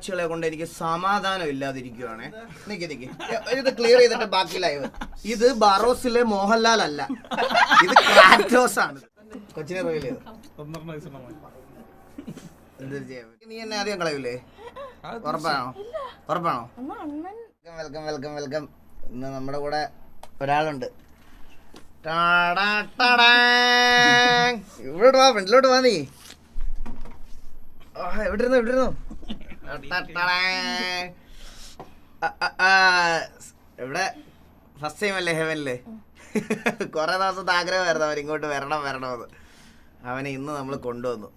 പുണ്ടച്ചുകളെ കൊണ്ട് എനിക്ക് സമാധാനം ഇല്ലാതിരിക്കുവാണ് നിക്ക് നിക്ക്. ഇത് ക്ലിയർ ചെയ്തിട്ട് ബാക്കി ലൈവ് ഇത് ബാറോസിലെ മോഹൻലാൽ അല്ല. ഇത് ക്രാറ്റോസ് ആണ് കൊച്ചിനെ? നീ എന്നെ ആദ്യം കളയൂലേ? ഉറപ്പാണോ? ഉറപ്പാണോ? വെൽക്കം വെൽക്കം വെൽക്കം ഇന്ന് നമ്മുടെ കൂടെ ഒരാളുണ്ട്. ഇവിടെ വാ ഫ്രണ്ടിലോട്ട് വാ നീ. എവിടെ ഇരുന്നു എവിടെ ഇരുന്നു ഇവിടെ ഫസ്റ്റ് ടൈം അല്ലേ ഹെവനിൽ കുറെ ദിവസത്തെ ആഗ്രഹമായിരുന്നു അവൻ ഇങ്ങോട്ട് വരണം വരണമെന്ന്. അവനെ ഇന്ന് നമ്മൾ കൊണ്ടുവന്നു.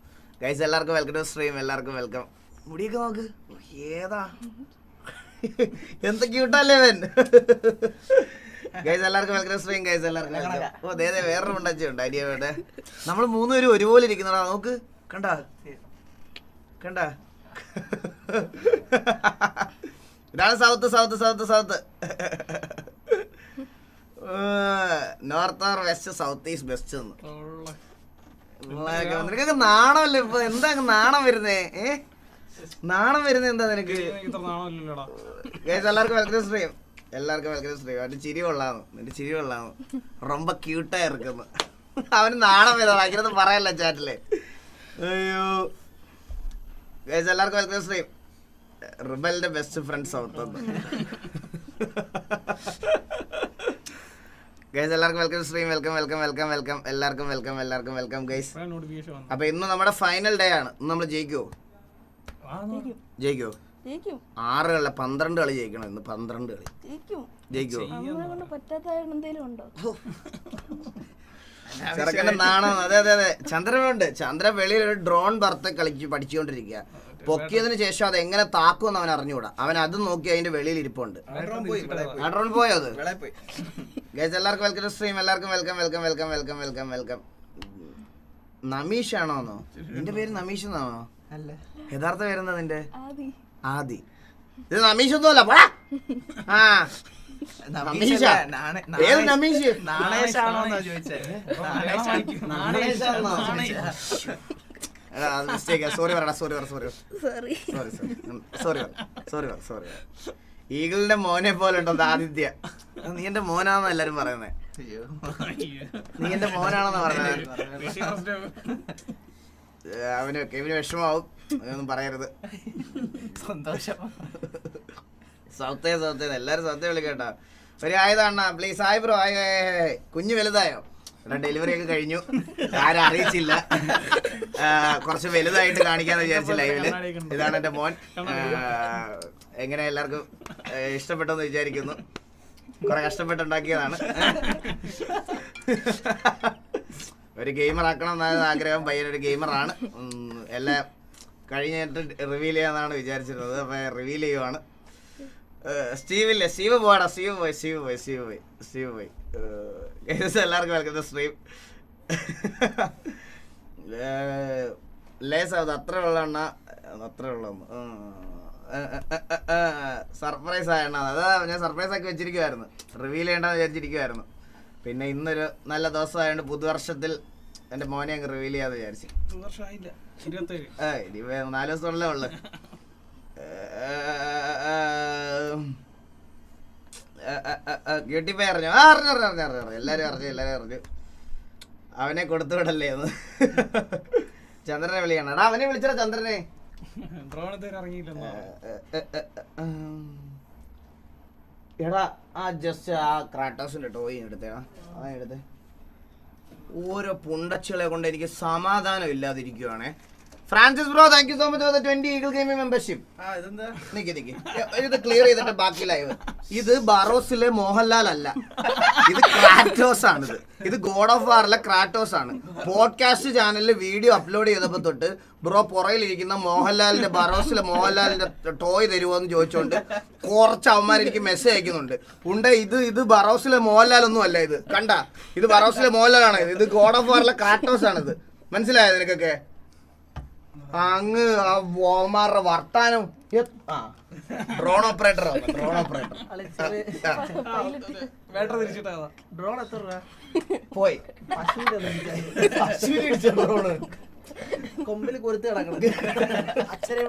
ഗൈസ് എല്ലാവർക്കും വെൽക്കം ടു സ്ട്രീം എല്ലാവർക്കും വെൽക്കം മുടിയൊക്കെ നോക്ക്. ഓ, ഏതാ? എന്ത് ക്യൂട്ടല്ലേ അവൻ ഗൈസ് എല്ലാവർക്കും വെൽക്കം സ്ട്രീം ഗൈസ് എല്ലാവർക്കും ഓ ദേ ദേ വേറൊരു മുണ്ടച്ചുണ്ട് അരിയവിടെ നമ്മൾ മൂന്നുപേരും ഒരുപോലെ ഇരിക്കുന്നതാ. നോക്ക്. കണ്ടാ? കണ്ടാ? ഇതാണ് south south south south. North or west south east west നിനക്കൊക്കെ നാണമല്ലേ ഇപ്പൊ? എന്താ നാണം വരുന്നേ? ഏ? നാണം വരുന്നത് എന്താ നിനക്ക്? എല്ലാവർക്കും വെൽക്കം സ്ട്രീം എല്ലാവർക്കും വെൽക്കം സ്ട്രീം അവന്റെ ചിരി കൊള്ളാന്ന്. നിന്റെ ചിരി കൊള്ളാന്ന്. റൊമ്പ ക്യൂട്ടായി ഇറക്കുന്നു. അവന് നാണം വരുന്നത് അങ്ങനെ പറയല്ല ചാറ്റിൽ അയ്യോ. എല്ലാവർക്കും വെൽക്കം സ്ട്രീം റിബലിന്റെ ബെസ്റ്റ് ഫ്രണ്ട് സൗത്ത് ഗൈസ് എല്ലാവർക്കും welcome stream welcome welcome welcome welcome എല്ലാവർക്കും വെൽക്കം എല്ലാവർക്കും വെൽക്കം ഗൈസ് നോട്ടിഫിക്കേഷൻ വന്നു. അപ്പൊ ഇന്ന് നമ്മുടെ ഫൈനൽ ഡേ ആണ്. ഇന്ന് നമ്മൾ ജയിക്കുവോ. ജയിക്കുവോ? ജയിക്കും. ആറ് കളി പന്ത്രണ്ട് കളി ജയിക്കണം ഇന്ന്. പന്ത്രണ്ട് കളി. ജയിക്കും. ജയിക്കുവോ? ചെറുക്കന്റെ നാണം. അതെ അതെ അതെ. ചന്ദ്രനുണ്ട്. ചന്ദ്ര വെളിയിൽ ഒരു ഡ്രോൺ ബർത്ത് കളിച്ച് പഠിച്ചുകൊണ്ടിരിക്കുക പൊക്കിയതിന് ശേഷം അത് എങ്ങനെ താക്കുമെന്ന് അവൻ അറിഞ്ഞുകൂടാ. അവൻ അത് നോക്കി അതിന്റെ വെളിയിൽ ഇരിപ്പുണ്ട്. അഡ്രോൺ ഡ്രോൺ പോയോ. അത്? ഗൈസ് എല്ലാവർക്കും വെൽക്കം സ്ട്രീം എല്ലാവർക്കും welcome welcome welcome welcome welcome welcome Namish ആണോന്നോ നിന്റെ പേര് നമീഷ് എന്നാണോ? യഥാർത്ഥ പേരെന്താ നിന്റെ? ആദി. ആദി. ഇത് നമീഷ് ഒന്നുമല്ല. പോടാ. ആ. നമീഷ. മിസ്റ്റേക്ക്. സോറി പറടാ സോറി പറ sorry sorry. Sorry sorry. Sorry ഈഗിളിന്റെ മോനെ പോലെ ഉണ്ടോ ആദിത്യ? നീ എന്റെ മോനാന്ന് എല്ലാരും പറയുന്നത് അയ്യോ. നീ എന്റെ മോനാണെന്ന് പറയുന്നത് അവന് ഇവന് വിഷമാവും അങ്ങനെയൊന്നും പറയരുത്. സന്തോഷം. സൗത്തേ സൗത്തേ എല്ലാരും സൗത്തേ വിളിക്കട്ടോ ഒരു ആയതാണ് പ്ലീസ് ആയി ബ്രോ ആയി. കുഞ്ഞ് വലുതായോ? ഇവിടെ ഡെലിവറി ഒക്കെ കഴിഞ്ഞു. ആരും അറിയിച്ചില്ല. കുറച്ച് വലുതായിട്ട് കാണിക്കാന്ന് വിചാരിച്ച ലൈവിൽ ഇതാണ് എന്റെ മോൻ. എങ്ങനെ എല്ലാവർക്കും ഇഷ്ടപ്പെട്ടെന്ന് വിചാരിക്കുന്നു. കുറെ കഷ്ടപ്പെട്ടുണ്ടാക്കിയതാണ്. ഒരു ഗെയിമർ ആക്കണം എന്നായിരുന്നു ആഗ്രഹം. പയ്യൻ ഒരു ഗെയിമറാണ് എല്ലാം കഴിഞ്ഞിട്ട് റിവീൽ ചെയ്യാന്നാണ് വിചാരിച്ചിരുന്നത്. അപ്പൊ റിവീൽ ചെയ്യുവാണ്. സ്റ്റീവില്ലേ സ്റ്റീവ് പോവാടാ സ്റ്റീവ് പോയി സ്റ്റീവ് പോയി സ്റ്റീവ് പോയി സ്റ്റീവ് പോയി ഏകദേശം എല്ലാവർക്കും വെൽക്കം സ്ട്രീം ലേസ് അത് അത്ര ഉള്ളണ്ണ അത്ര ഉള്ളന്ന് സർപ്രൈസ് ആയണ്ണ അതാ ഞാൻ സർപ്രൈസ് ആക്കി വെച്ചിരിക്കുമായിരുന്നു റിവീൽ ചെയ്യേണ്ടെന്ന് വിചാരിച്ചിരിക്കുമായിരുന്നു പിന്നെ ഇന്നൊരു നല്ല ദിവസമായതുകൊണ്ട് പുതുവർഷത്തിൽ എന്റെ മോനെ അങ്ങ് റിവീൽ ചെയ്യാന്ന് വിചാരിച്ചു. നാല് ദിവസമുള്ള ഉള്ളു. ബ്യൂട്ടി പറഞ്ഞു അറിഞ്ഞു? ആ അറിഞ്ഞു അറിഞ്ഞു അറിഞ്ഞു അറിഞ്ഞു എല്ലാരും അറിഞ്ഞു എല്ലാരും അറിഞ്ഞു. അവനെ കൊടുത്തു വിടല്ലേ എന്ന് ചന്ദ്രനെ വിളിയാണ് എടാ അവനെ വിളിച്ചടാ ചന്ദ്രനെ. എടാ ആ ജസ്റ്റ് ആ ക്രാട്ടോസിന്റെ ടോയ് എടുത്തേ ഓരോ പുണ്ടച്ചുകളെ കൊണ്ട് എനിക്ക് സമാധാനം ഇല്ലാതിരിക്കുവാണേ Francis bro thank you so much for the twenty eagle gaming membership ആ ഇതെന്താ? നിക്ക് നിക്ക്. ഇത് ക്ലിയർ ചെയ്തിട്ട് ബാക്കി ലൈവ് ഇത് ബറോസിലെ മോഹൻലാൽ അല്ല. ഇത് ക്രാറ്റോസ് ആണ് ഇത് ഇത് ഗോഡ് ഓഫ് വാറിലെ ക്രാറ്റോസ് ആണ് പോഡ്കാസ്റ്റ് ചാനലിൽ വീഡിയോ അപ്ലോഡ് ചെയ്തപ്പോ തൊട്ട് ബ്രോ പുറയിലിരിക്കുന്ന മോഹൻലാലിന്റെ ബറോസിലെ മോഹൻലാലിന്റെ ടോയ് തരുമോ എന്ന് ചോദിച്ചോണ്ട് കുറച്ച് അവന്മാർ എനിക്ക് മെസ്സേജ് അയക്കുന്നുണ്ട്. ഉണ്ട് ഇത് ഇത് ബറോസിലെ മോഹൻലാൽ ഒന്നും അല്ല ഇത്. കണ്ട? ഇത് ബറോസിലെ മോഹൻലാലാണ് ഇത്. ഇത് ഗോഡ് ഓഫ് വാറിലെ ക്രാറ്റോസ് ആണ് ഇത് മനസ്സിലായോ നിനക്കൊക്കെ? അങ്ങ് ആ ഓമാരുടെ വർത്താനം ആ. Drone operator drone operator drone എത്ര രൂപ? പോയി. ഇടിച്ച ഡ്രോണ് കൊമ്പിൽ കൊരുത്ത് കിടക്കണം. അച്ഛനെ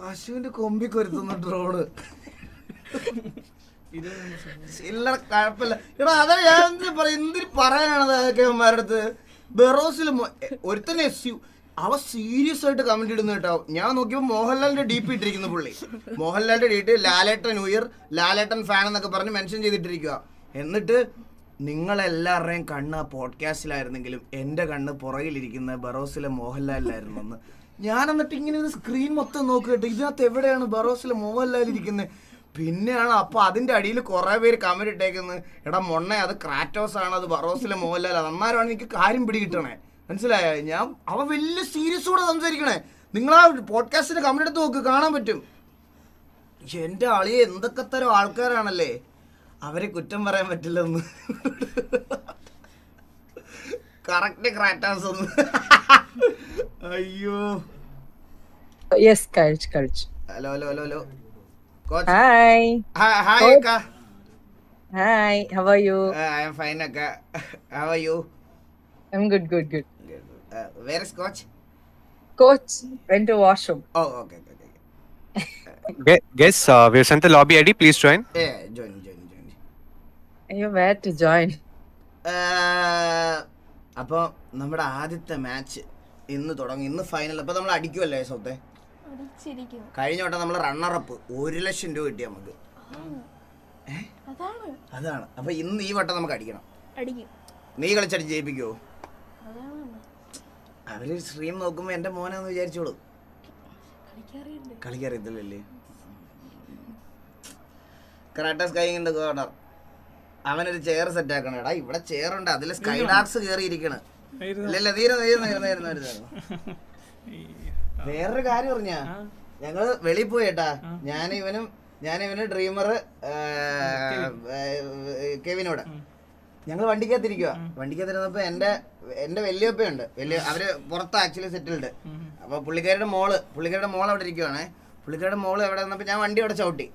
പശുവിന്റെ കൊമ്പി കൊരുത്തുന്ന ഡ്രോണ് എടാ പറയാനാണത് അതൊക്കെ അവന്മാരുടെ അടുത്ത്? ബെറോസിൽ ഒരുത്തന്നെ അവ സീരിയസ് ആയിട്ട് കമന്റ് ഇടുന്നു കേട്ടോ. ഞാൻ നോക്കിയപ്പോൾ മോഹൻലാലിന്റെ ഡി പി ഇട്ടിരിക്കുന്നു പുള്ളി. മോഹൻലാലിന്റെ ഡി ടി ലാലേട്ടൻ ഉയർ ലാലേട്ടൻ ഫാൻ എന്നൊക്കെ പറഞ്ഞ് മെൻഷൻ ചെയ്തിട്ടിരിക്കുക എന്നിട്ട് നിങ്ങളെല്ലാവരുടെയും കണ്ണ് പോഡ്കാസ്റ്റിലായിരുന്നെങ്കിലും എന്റെ കണ്ണ് പുറകിലിരിക്കുന്ന ബറോസിലെ മോഹൻലാലിലായിരുന്നു എന്ന് ഞാൻ എന്നിട്ട് ഇങ്ങനെ സ്ക്രീൻ മൊത്തം നോക്കിയിട്ട് ഇതിനകത്ത് എവിടെയാണ് ബറോസിലെ മോഹൻലാൽ ഇരിക്കുന്നത് പിന്നെയാണ് അപ്പൊ അതിന്റെ അടിയിൽ കുറെ പേര് കമന്റ് ഇട്ടേക്കുന്നത് എടാ മൊണ്ണ അത് ക്രാറ്റോസ് ആണ് അത് ബറോസിലെ മോഹൻലാൽ. അന്നാരാണ് എനിക്ക് കാര്യം പിടികിട്ടണേ? മനസ്സിലായോ? ഞാൻ അവ വലിയ സീരിയസോടെ സംസാരിക്കണേ. നിങ്ങൾ ആ പോഡ്കാസ്റ്റിന്റെ കമന്റ് എടുത്ത് നോക്ക് കാണാൻ പറ്റും. എന്റെ ആളിയെ എന്തൊക്കെ തരം ആൾക്കാരാണല്ലേ? അവരെ കുറ്റം പറയാൻ പറ്റില്ലെന്ന്. കറക്റ്റ് ക്രാറ്റോസ് ഒന്ന് അയ്യോ. യെസ് കഴിച്ചു കഴിച്ചു. Hello hello hello hello. Coach Hi. Hi അക്ക Hi. How are you? I'm fine അക്ക how are you I'm good, good, good. Where is coach Coach went to washroom. Okay okay okay Gue- Guess uh, we've sent the lobby ID. Please join. ഏ join join join You where to join? അപ്പോൾ നമ്മുടെ ആദ്യത്തെ match ഇന്ന് തുടങ്ങി ഇന്ന് final അപ്പോൾ നമ്മൾ അടിക്കുമല്ലേ സൗത്തെ അടിച്ചിരിക്കുന്നു കഴിഞ്ഞ വട്ടം നമ്മൾ റണ്ണറപ്പ് ഒരു ലക്ഷം രൂപ കിട്ടി നമുക്ക്. അതാണ്. അപ്പൊ അപ്പോൾ ഇന്ന് ഈ വട്ടം നമുക്ക് അടിക്കണം. അടിക്കും. നീ കളിച്ചടി ജയിപ്പിക്കോ? അതാണ്. അവർ സ്ട്രീം നോക്കുമ്പോ എന്റെ മോനാന്ന് വിചാരിച്ചോളൂ. കളിക്കറിയത്തില്ലല്ലേ? കറാട്ടസ് കൈങ്ങിന്റെ കോർണർ അവനൊരു ചെയർ സെറ്റ് ആക്കണം എടാ ഇവിടെ ചെയർ ഉണ്ട്. അതിൽ സ്കൈ ഡാർക്സ് കയറിയിരിക്കണ് ഇല്ലല്ല തീരെ തീരുന്നു തീരുന്നു തീരുന്നു തീരുന്നു വേറൊരു കാര്യം പറഞ്ഞ ഞങ്ങൾ വെളിയിൽ പോയി കേട്ടാ. ഞാൻ ഇവനും ഞാൻ ഇവന് ഡ്രീമർ കെവിനോട്. ഞങ്ങൾ വണ്ടിക്കകത്തിരിക്കുക വണ്ടിക്കകത്തിരുന്നപ്പോ എന്റെ എന്റെ വല്യപ്പയുണ്ട്. വലിയ അവർ പുറത്ത് ആക്ച്വലി സെറ്റിൽഡ് അപ്പൊ പുള്ളിക്കാരുടെ മോൾ പുള്ളിക്കാരുടെ മോൾ അവിടെ ഇരിക്കുവാണേ. പുള്ളിക്കാരുടെ മോൾ എവിടെ നിന്നപ്പോ ഞാൻ വണ്ടി അവിടെ ചവിട്ടി.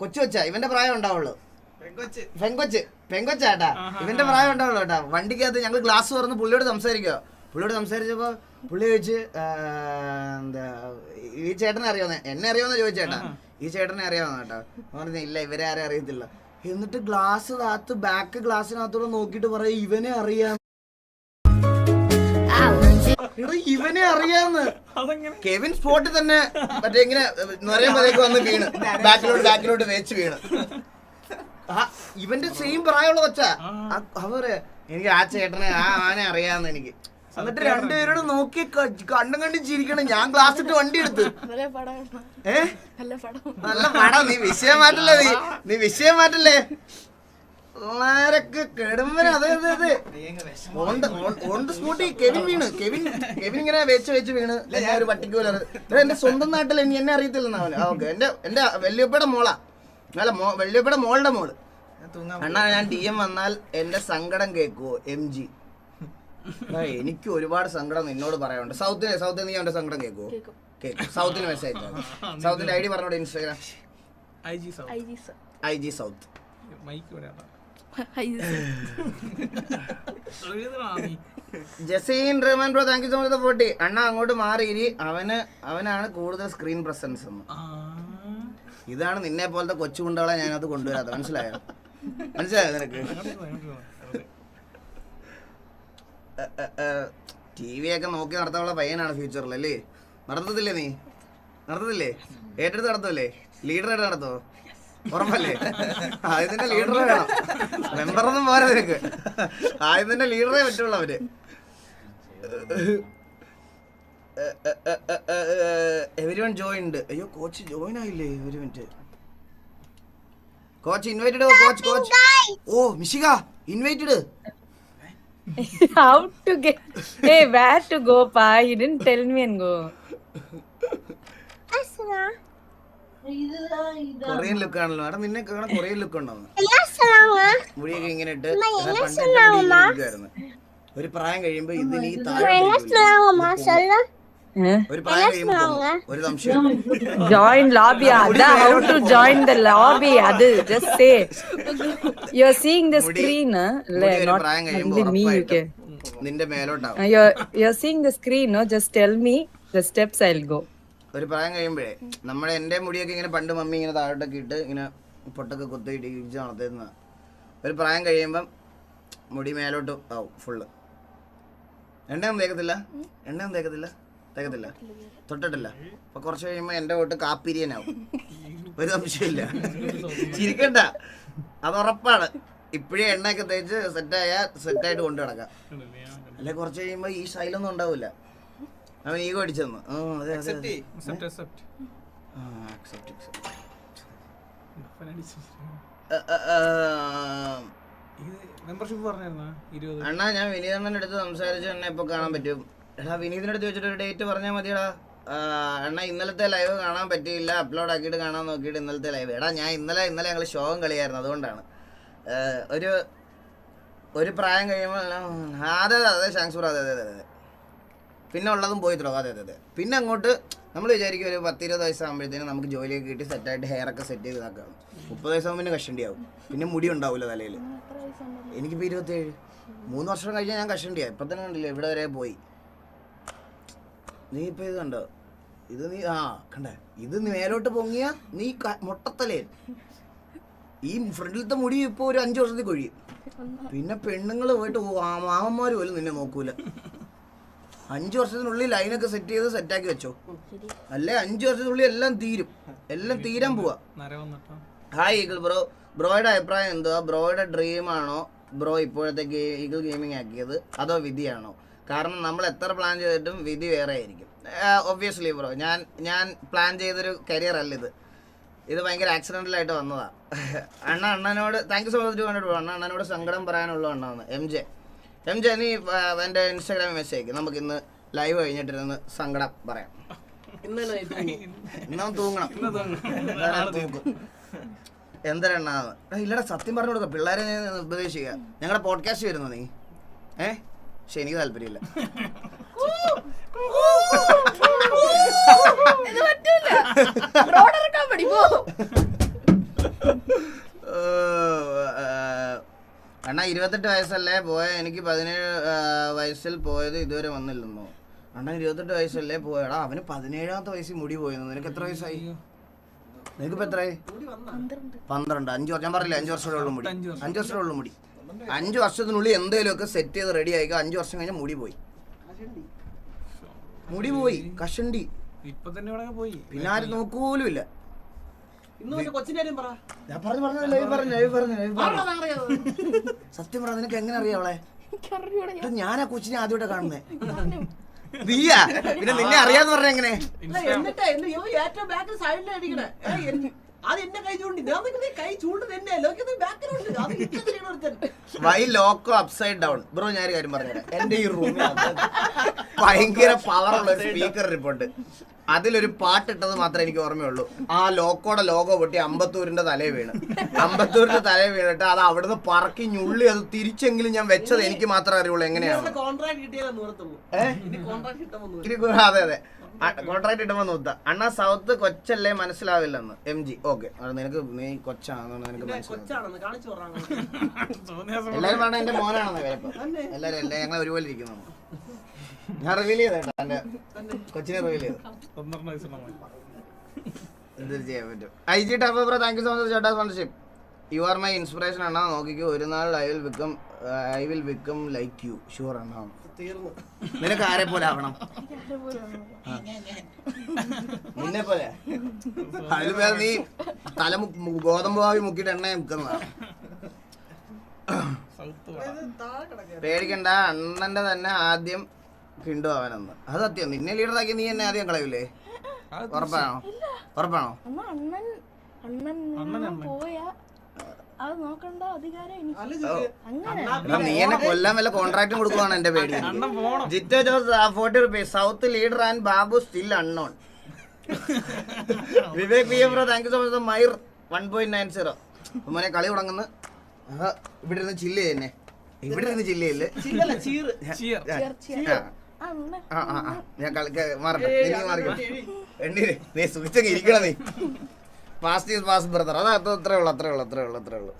കൊച്ചു കൊച്ചാ ഇവന്റെ പ്രായം ഉണ്ടാവുള്ളൂ. പെങ്കൊച്ച്. പെങ്കൊച്ച്. പെങ്കൊച്ചാട്ടാ ഇവന്റെ പ്രായം ഉണ്ടാവുള്ളൂ കേട്ടാ വണ്ടിക്കകത്ത് ഞങ്ങൾ ഗ്ലാസ് തുറന്ന് പുള്ളിയോട് സംസാരിക്കുക പുള്ളിയോട് സംസാരിച്ചപ്പോ പുള്ളി ചോദിച്ച് "ആ, എന്താ ഈ ചേട്ടനെ അറിയാവുന്ന? എന്നെ അറിയാവുന്ന ചോദിച്ചേട്ടാ ഈ ചേട്ടനെ അറിയാവുന്ന കേട്ടോ. പറഞ്ഞ ഇല്ല ഇവരെ ആരെ അറിയത്തില്ല. എന്നിട്ട് ഗ്ലാസ് കാത്ത് ബാക്ക് ഗ്ലാസ്സിനകത്തൂടെ നോക്കിട്ട് പറയും ഇവനെ അറിയാം ഇവനെ അറിയാന്ന്. കെവിൻ സ്പോട്ടിൽ തന്നെ മറ്റേ ഇങ്ങനെ നൊരയുമ്പോഴേക്ക് വന്ന് വീണ്. ബാക്കിലോട്ട് ബാക്കിലോട്ട് വേച്ച് വീണ്. ഇവന്റെ സെയിം പ്രായമുള്ള കൊച്ചാ. അവർ എനിക്ക് ആ ചേട്ടനെ ആ ആനെ അറിയാന്ന് എനിക്ക്. എന്നിട്ട് രണ്ടുപേരോട് നോക്കി ക- കണ്ടും കണ്ടും ചിരിക്കണം. ഞാൻ ക്ലാസ് ഇട്ട് വണ്ടി എടുത്ത്. ഏ? നല്ല പടം. നീ വിഷയം മാറ്റല്ലേ നീ? നീ വിഷയം മാറ്റല്ലേ? പിള്ളേരൊക്കെ കെടുമ്പന അതെ അതെ അതെ. ഓണ്ട് സ്കൂട്ടി കെവിൻ വീണ്. കെവിൻ കെവിൻ ഇങ്ങനെ വെച്ച് വെച്ച് വീണ്. ഞാൻ ഒരു പട്ടിക്ക് പോലെ എന്റെ സ്വന്തം നാട്ടിൽ ഇനി എന്നെ അറിയത്തില്ലെന്ന് അവന് ഓക്കെ. എന്റെ എന്റെ വല്യപ്പയുടെ മോളാ. അല്ല വെള്ളിയപ്പയുടെ വല്യപ്പയുടെ മോളുടെ മോൾ. ഞാൻ തൂങ്ങാൻ അണ്ണാ ഞാൻ ഡി എം വന്നാൽ എന്റെ സങ്കടം കേൾക്കുവോ എം ജി. എനിക്ക് ഒരുപാട് സങ്കടം നിന്നോട് പറയാനുണ്ട്. സൗത്തിന് സൗത്ത് നീ അവന്റെ സങ്കടം കേൾക്കുവോ? കേൾക്കും. സൗത്തിന് മെസ്സേജ് സൗത്തിന്റെ ഐ ഡി പറഞ്ഞോട് Instagram. I G south. Jaseen Rahman bro thank you so much forty അണ്ണ അങ്ങോട്ട് മാറി. ഇനി അവന് അവനാണ് കൂടുതൽ സ്ക്രീൻ പ്രസൻസ് എന്ന്. ഇതാണ് നിന്നെ പോലത്തെ കൊച്ചുകുണ്ടകളെ ഞാനത് കൊണ്ടുവരാത്തത്. മനസ്സിലായോ? മനസ്സിലായോ നിനക്ക് അങ്ങോട്ട് പോ, അങ്ങോട്ട് പോ. അതെ. ടി വി ഒക്കെ നോക്കി നടത്താനുള്ള പയ്യനാണ് ഫ്യൂച്ചറിൽ അല്ലേ? നടത്തത്തില്ലേ നീ? നടത്തത്തില്ലേ? ഏറ്റെടുത്ത് നടത്തുമല്ലേ ലീഡറായിട്ട് നടത്തോ? ഉറപ്പല്ലേ? ആദ്യം തന്നെ ലീഡറെ വേണം. മെമ്പറൊന്നും പോരാ നിനക്ക്. ആദ്യം തന്നെ ലീഡറേ പറ്റുള്ളൂ അവർ. Everyone joined? അയ്യോ കോച്ച് ജോയിൻ ആയില്ലേ? ഒരു minute. Coach invited coach coach. Oh Mishika invited How to get? Hey, where to go, Pa? He didn't tell me and go. Korean look ആണല്ലോ അവിടെ നിന്നെ കാണാൻ കൊറിയൻ ലുക്ക് ഉണ്ടോ മുടിയൊക്കെ ഇങ്ങനെ ഇട്ട്. ഒരു പ്രായം കഴിയുമ്പോ ഇതിന് ഈ താഴെ The മുടി- screen, huh? മുടി ഒരു Not പ്രായം കഴിയുമ്പോ only me, you ഉറപ്പായിട്ടും can. നിന്റെ മേലോട്ടാവും. The screen, no? Just tell me The steps I'll go ഒരു പ്രായം കഴിയുമ്പോഴേ നമ്മുടെ എന്റെ മുടിയൊക്കെ ഇങ്ങനെ പണ്ട് മമ്മി ഇങ്ങനെ താഴോട്ടൊക്കെ ഇട്ട് ഇങ്ങനെ പൊട്ടൊക്കെ കുത്തിയിട്ട് ഇടിച്ച് നടത്തുന്ന ഒരു പ്രായം കഴിയുമ്പം മുടി മേലോട്ട് ആവും ഫുള്ള് എണ്ണയൊന്നും തേക്കത്തില്ല? എണ്ണയൊന്നും തേക്കത്തില്ല? തേക്കത്തില്ല തൊട്ടിട്ടില്ല. അപ്പൊ കുറച്ച് കഴിയുമ്പോ എന്റെ വോട്ട് കാപ്പിരിയനാവും. ഒരു സംശയമില്ല ചിരിക്കണ്ട. അത് ഉറപ്പാണ്. ഇപ്പോഴേ എണ്ണയൊക്കെ തേച്ച് സെറ്റായ സെറ്റായിട്ട് കൊണ്ടു കിടക്കാം അല്ലെ കുറച്ച് കഴിയുമ്പോ ഈ ശൈലൊന്നും ഉണ്ടാവില്ല അവൻ ഈ കടിച്ചെന്ന് അണ്ണാ ഞാൻ വിനീതണ്ണന്റെ അടുത്ത് സംസാരിച്ച എന്നെ ഇപ്പൊ കാണാൻ പറ്റും. എടാ വിനീതിനോട് ചോദിച്ചിട്ട് വെച്ചിട്ട് ഒരു ഡേറ്റ് പറഞ്ഞാൽ മതിയടാ. എണ്ണ അണ്ണാ ഇന്നലത്തെ ലൈവ് കാണാൻ പറ്റിയില്ല. അപ്ലോഡ് ആക്കിയിട്ട് കാണാൻ നോക്കിയിട്ട് ഇന്നലത്തെ ലൈവ് എടാ ഞാൻ ഇന്നലെ ഇന്നലെ ഞങ്ങൾ ശോകം കളിയായിരുന്നു അതുകൊണ്ടാണ്. ഒരു ഒരു പ്രായം കഴിയുമ്പോൾ അതെ അതെ അതെ ഷാങ്സൂർ അതെ അതെ അതെ അതെ. പിന്നെ ഉള്ളതും പോയി തുടങ്ങും അതെ അതെ അതെ. പിന്നെ അങ്ങോട്ട് നമ്മൾ വിചാരിക്കും ഒരു പത്തിരുപത് വയസ്സാകുമ്പോഴത്തേനും നമുക്ക് ജോലിയൊക്കെ കിട്ടി സെറ്റായിട്ട് ഹെയർ ഒക്കെ സെറ്റ് ചെയ്ത് ഇതാക്കാം മുപ്പത് വയസ്സാകുമ്പോൾ പിന്നെ കഷണ്ടിയാവും. പിന്നെ മുടി ഉണ്ടാവില്ല തലയിൽ എനിക്കിപ്പോൾ ഇരുപത്തേഴ് മൂന്ന് വർഷം കഴിഞ്ഞാൽ ഞാൻ കഷണ്ടിയാ. ഇപ്പം തന്നെ കണ്ടില്ലേ? ഇവിടെ വരെ പോയി. നീ ഇപ്പൊ ഇത് കണ്ടോ? ഇത് നീ ആ കണ്ടേ? ഇത് നീ മേലോട്ട് പൊങ്ങിയ നീ മുട്ടത്തലേ ഈ ഫ്രണ്ടിലത്തെ മുടി ഇപ്പൊ ഒരു അഞ്ചു വർഷത്തിൽ കൊഴിയും. പിന്നെ പെണ്ണുങ്ങൾ പോയിട്ട് മാമന്മാർ പോലും നിന്നെ നോക്കൂല. അഞ്ചു വർഷത്തിനുള്ളിൽ ലൈനൊക്കെ സെറ്റ് ചെയ്ത് സെറ്റാക്കി വെച്ചോ. അല്ലെ? അഞ്ചു വർഷത്തിനുള്ളിൽ എല്ലാം തീരും. എല്ലാം തീരാൻ പോവാ. ഹായ് ഈഗിൾ ബ്രോ ബ്രോയുടെ അഭിപ്രായം എന്തുവാ? ബ്രോയുടെ ഡ്രീം ആണോ? ബ്രോ ഇപ്പോഴത്തെ ഈഗിൾ ഗെയിമിംഗ് ആക്കിയത്? അതോ വിധിയാണോ? കാരണം നമ്മൾ എത്ര പ്ലാൻ ചെയ്തിട്ടും വിധി വേറെ ആയിരിക്കും. ഒബ്വിയസ്ലി ബ്രോ ഞാൻ ഞാൻ പ്ലാൻ ചെയ്തൊരു കരിയർ അല്ല ഇത്. ഇത് ഭയങ്കര ആക്സിഡന്റലായിട്ട് വന്നതാണ് അണ്ണ അണ്ണനോട് thank you so much to കണ്ടിട്ട് അണ്ണ അണ്ണനോട് സങ്കടം പറയാനുള്ള അണ്ണാന്ന് എം ജെ എം ജെ നീ എന്റെ ഇൻസ്റ്റാഗ്രാമിൽ മെസ്സേജ് അയക്കും. നമുക്ക് ഇന്ന് ലൈവ് കഴിഞ്ഞിട്ടിരുന്ന് സങ്കടം പറയാം. ഇന്നും തൂങ്ങണം. എന്തരണ്ണാ തൂക്കും എന്തിനാന്ന് ഇല്ലടാ സത്യം പറഞ്ഞു കൊടുക്ക പിള്ളേരെ ഞാൻ ഉപദേശിക്കുക ഞങ്ങളുടെ പോഡ്കാസ്റ്റ് വരുന്നു നീ? ഏ? പക്ഷെ എനിക്ക് താല്പര്യമില്ല. അണ്ണാ ഇരുപത്തെട്ട് വയസ്സല്ലേ? പോയ എനിക്ക് പതിനേഴ് വയസ്സിൽ പോയത് ഇതുവരെ വന്നില്ലെന്നോ. അണ്ണാ ഇരുപത്തെട്ട് വയസ്സല്ലേ പോയടാ? അവന് പതിനേഴാമത്തെ വയസ്സിൽ മുടി പോയിരുന്നു. നിനക്ക് എത്ര വയസ്സായി? നിനക്കിപ്പോ എത്രയായി പന്ത്രണ്ട്. അഞ്ചു വർഷം. ഞാൻ പറഞ്ഞില്ല അഞ്ചു വർഷമേ ഉള്ളൂ മുടി. അഞ്ചു വർഷം. അഞ്ച് വർഷമേ മുടി. അഞ്ച് വർഷത്തിനുള്ളിൽ എന്തെങ്കിലും ഒക്കെ സെറ്റ് ചെയ്ത് റെഡി ആയിക്കോ? അഞ്ച് വർഷം കഴിഞ്ഞാൽ മുടി പോയി. മുടി പോയി. കഷണ്ടി. ഇപ്പൊ തന്നെ ഇവിടെ പോയി. പിന്നെ ആരും നോക്കൂലും ഇല്ല ഇന്ന് മറ്റേ പറ. ഞാൻ പറഞ്ഞു പറഞ്ഞു ലൈവ് പറഞ്ഞു ലൈവ് പറഞ്ഞു ലൈവ് പറഞ്ഞു. സത്യം പറ നിനക്ക് എങ്ങനെ അറിയാം അവളെ? ഞാനാ കൊച്ചിനെ ആദ്യമായിട്ട് കാണുന്നേ. നീയാ? പിന്നെ നിന്നെ അറിയാന്ന് പറഞ്ഞ എങ്ങനെ? അത് എന്നെ കൈ ചൂണ്ടി. ഞാൻ നിൽക്കുന്ന കൈ ചൂണ്ടത് എന്നെ. ലോകത്ത് ബാക്കിലുണ്ട് അത് ഇഷ്ടത്തിലാണ് ഒരുത്തൻ. Why loco upside down bro ഞാൻ ഒരു കാര്യം പറഞ്ഞുതരാം. എന്റെ ഈ റൂമിൽ ഭയങ്കര പവറുള്ള ഒരു സ്പീക്കർ ഇരിപ്പുണ്ട് അതിലൊരു പാട്ടിട്ടത് മാത്രമേ എനിക്ക് ഓർമ്മയുള്ളൂ. ആ ലോക്കോടെ ലോഗോ പൊട്ടി അമ്പത്തൂരിന്റെ തലയിൽ വീണ്. അമ്പത്തൂരിന്റെ തലയിൽ വീണിട്ട് അത് അവിടുന്ന് പറക്കി ഞുള്ളി അത് തിരിച്ചെങ്കിലും ഞാൻ വെച്ചത് എനിക്ക് മാത്രമേ അറിയുള്ളൂ എങ്ങനെയാണ് കോൺട്രാക്ട് കിട്ടിയാലേ അതെ അതെ. കോൺട്രാക്ട് ഇടുമ്പോ നോത്ത അണ്ണാ സൗത്ത് കൊച്ചല്ലേ മനസ്സിലാവില്ലെന്ന്. എം ജി ഓക്കെ നിനക്ക് നീ കൊച്ചാണെന്ന് നിനക്ക് മനസ്സിലാവും എല്ലാരും പറഞ്ഞ എന്റെ മോനാണെന്ന് പേരപ്പം എല്ലാരും എല്ലാ ഞങ്ങൾ ഒരുപോലെ ഇരിക്കുന്നു. ഞാൻ റിവീൽ ചെയ്തേട്ടാ എന്റെ കൊച്ചിനെ റിവീൽ ചെയ്തു. എന്തൊരു ചെയ്യാൻ പറ്റും. I G tap bro thank you so much ചേട്ടാ sponsorship you are my inspiration അണ്ണാ. നോക്കിക്കോ ഒരു നാൾ I will become I will become like you sure അണ്ണാ. തീർന്നു. നിനക്ക് ആരെ പോലെ ആവണം? നിന്നെ പോലെ. അതിൽ പേര് നീ തല ഗോതമ്പ് ഭാവി മുക്കിയിട്ട് എണ്ണ മുക്കുന്നതാണ് പേടിക്കണ്ട അണ്ണന്റെ തന്നെ ആദ്യം കിണ്ടു അവനെന്ന്. അത് സത്യം. നിന്നെ ലീഡറാക്കി നീ എന്നെ ആദ്യം കളയൂലേ? ഉറപ്പാണോ? ഉറപ്പാണോ? അണ്ണൻ അണ്ണൻ പോയാ അത് നോക്കണ്ട അധികാരം എനിക്ക്. നീ എന്നെ കൊല്ലാൻ വല്ല കോൺട്രാക്റ്റും കൊടുക്കുവാണ് എന്റെ പേടി? Jito Jose forty rupees south leader and Babu still unknown Vivek P M thank you so much മൈർ one point nine zero മോനെ കളി തുടങ്ങുന്നു. ഇവിടെ ഇരുന്ന് ചില്ല തന്നെ ഇവിടെ ഇരുന്ന് ചില്ലയില്ലേ. ഞാൻ കളിക്ക മാറട്ടെ. നീ മാറിക്കോ. എണ്ണി നീ സുഖിച്ചൊക്കെ ഇരിക്കണം നീ. പാസ്റ്റ് ഈസ് പാസ് ബ്രദർ അതാ അത്രേ ഉള്ളൂ അത്രേ ഉള്ളൂ അത്രേ ഉള്ളൂ അത്രേ ഉള്ളൂ.